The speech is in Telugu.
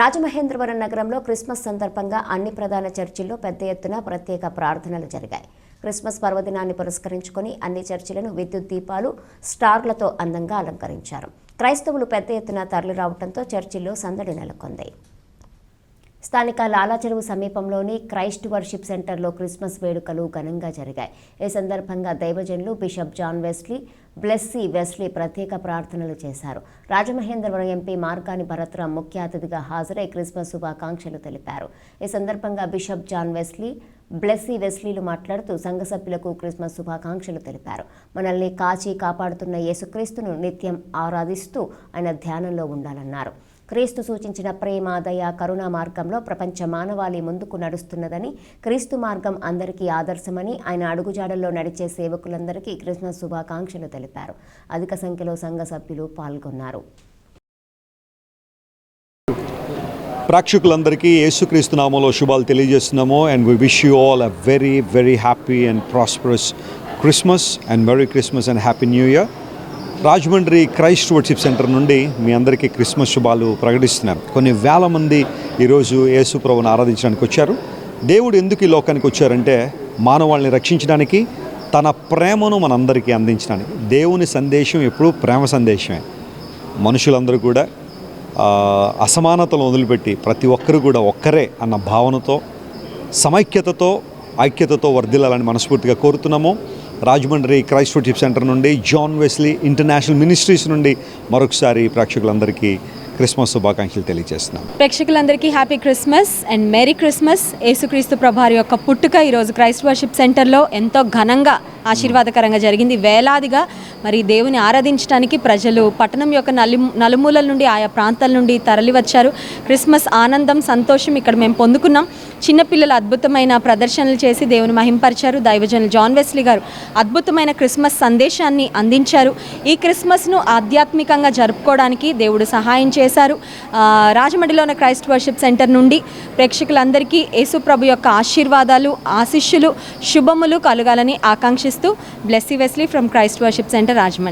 రాజమహేంద్రవరం నగరంలో క్రిస్మస్ సందర్భంగా అన్ని ప్రధాన చర్చిల్లో పెద్ద ఎత్తున ప్రత్యేక ప్రార్థనలు జరిగాయి. క్రిస్మస్ పర్వదినాన్ని పురస్కరించుకొని అన్ని చర్చిలను విద్యుత్ దీపాలు స్టార్లతో అందంగా అలంకరించారు. క్రైస్తవులు పెద్ద ఎత్తున తరలి రావడంతో చర్చిల్లో సందడి నెలకొంది. స్థానిక లాలాచెరువు సమీపంలోని క్రైస్ట్ వర్షిప్ సెంటర్లో క్రిస్మస్ వేడుకలు ఘనంగా జరిగాయి. ఈ సందర్భంగా దైవజనులు bishop John Wesley Blessy Wesley ప్రత్యేక ప్రార్థనలు చేశారు. రాజమహేంద్రవరం ఎంపీ మార్గాని భరత్రాం ముఖ్య అతిథిగా హాజరై క్రిస్మస్ శుభాకాంక్షలు తెలిపారు. ఈ సందర్భంగా బిషప్ జాన్ వెస్లీ బ్లెస్సీ వెస్లీలు మాట్లాడుతూ సంఘ సభ్యులకు క్రిస్మస్ శుభాకాంక్షలు తెలిపారు. మనల్ని కాచి కాపాడుతున్న యేసుక్రీస్తును నిత్యం ఆరాధిస్తూ ఆయన ధ్యానంలో ఉండాలన్నారు. క్రీస్తు సూచించిన ప్రేమ దయ కరుణ మార్గంలో ప్రపంచ మానవాళి ముందుకు నడుస్తున్నదని క్రీస్తు మార్గం అందరికీ ఆదర్శమని ఆయన అడుగుజాడల్లో నడిచే సేవకులందరికీ క్రిస్మస్ శుభాకాంక్షలు తెలిపారు. అధిక సంఖ్యలో సంఘ సభ్యులు పాల్గొన్నారు. ప్రేక్షకులందరికీ యేసుక్రీస్తు నామంలో శుభాలు తెలియజేస్తున్నాము. And we wish you all a very very happy and prosperous Christmas and merry Christmas and happy new year Rajahmundry Christ worship centre నుండి మీ అందరికీ క్రిస్మస్ శుభాలు ప్రకటిస్తున్నాం కొన్ని వేల మంది ఈరోజు యేసు ప్రభుని ఆరాధించడానికి వచ్చారు. దేవుడు ఎందుకు ఈ లోకానికి వచ్చారంటే మానవాళ్ళని రక్షించడానికి తన ప్రేమను మనందరికీ అందించడానికి. దేవుని సందేశం ఎప్పుడూ ప్రేమ సందేశమే. మనుషులందరూ కూడా అసమానతలు వదిలిపెట్టి ప్రతి ఒక్కరు కూడా ఒక్కరే అన్న భావనతో సమైక్యతతో ఐక్యతతో వర్ధిల్లాలని మనస్ఫూర్తిగా కోరుతున్నాము. రాజమండ్రి క్రైస్ట్ వర్షిప్ సెంటర్ నుండి జాన్ వెస్లీ ఇంటర్నేషనల్ మినిస్ట్రీస్ నుండి మరొకసారి ప్రేక్షకులందరికీ క్రిస్మస్ శుభాకాంక్షలు తెలియజేస్తున్నాం. ప్రేక్షకులందరికీ happy Christmas and merry Christmas. యేసుక్రీస్తు ప్రభారి యొక్క పుట్టుక ఈరోజు క్రైస్ట్ వర్షిప్ సెంటర్లో ఎంతో ఘనంగా ఆశీర్వాదకరంగా జరిగింది. వేలాదిగా మరి దేవుని ఆరాధించడానికి ప్రజలు పట్టణం యొక్క నలి నలుమూలల నుండి ఆయా ప్రాంతాల నుండి తరలి వచ్చారు క్రిస్మస్ ఆనందం సంతోషం ఇక్కడ మేము పొందుకున్నాం. చిన్నపిల్లలు అద్భుతమైన ప్రదర్శనలు చేసి దేవుని మహింపరిచారు. దైవజనులు జాన్ వెస్లీ గారు అద్భుతమైన క్రిస్మస్ సందేశాన్ని అందించారు. ఈ క్రిస్మస్ను ఆధ్యాత్మికంగా జరుపుకోవడానికి దేవుడు సహాయం చేశారు. ఆ, రాజమండ్రిలో ఉన్న క్రైస్ట్ వర్షిప్ సెంటర్ నుండి ప్రేక్షకులందరికీ యేసు ప్రభు యొక్క ఆశీర్వాదాలు ఆశిష్యులు శుభములు కలగాలని ఆకాంక్షిస్తూ Blessy Wesley from Christ worship centre Rajahmundry.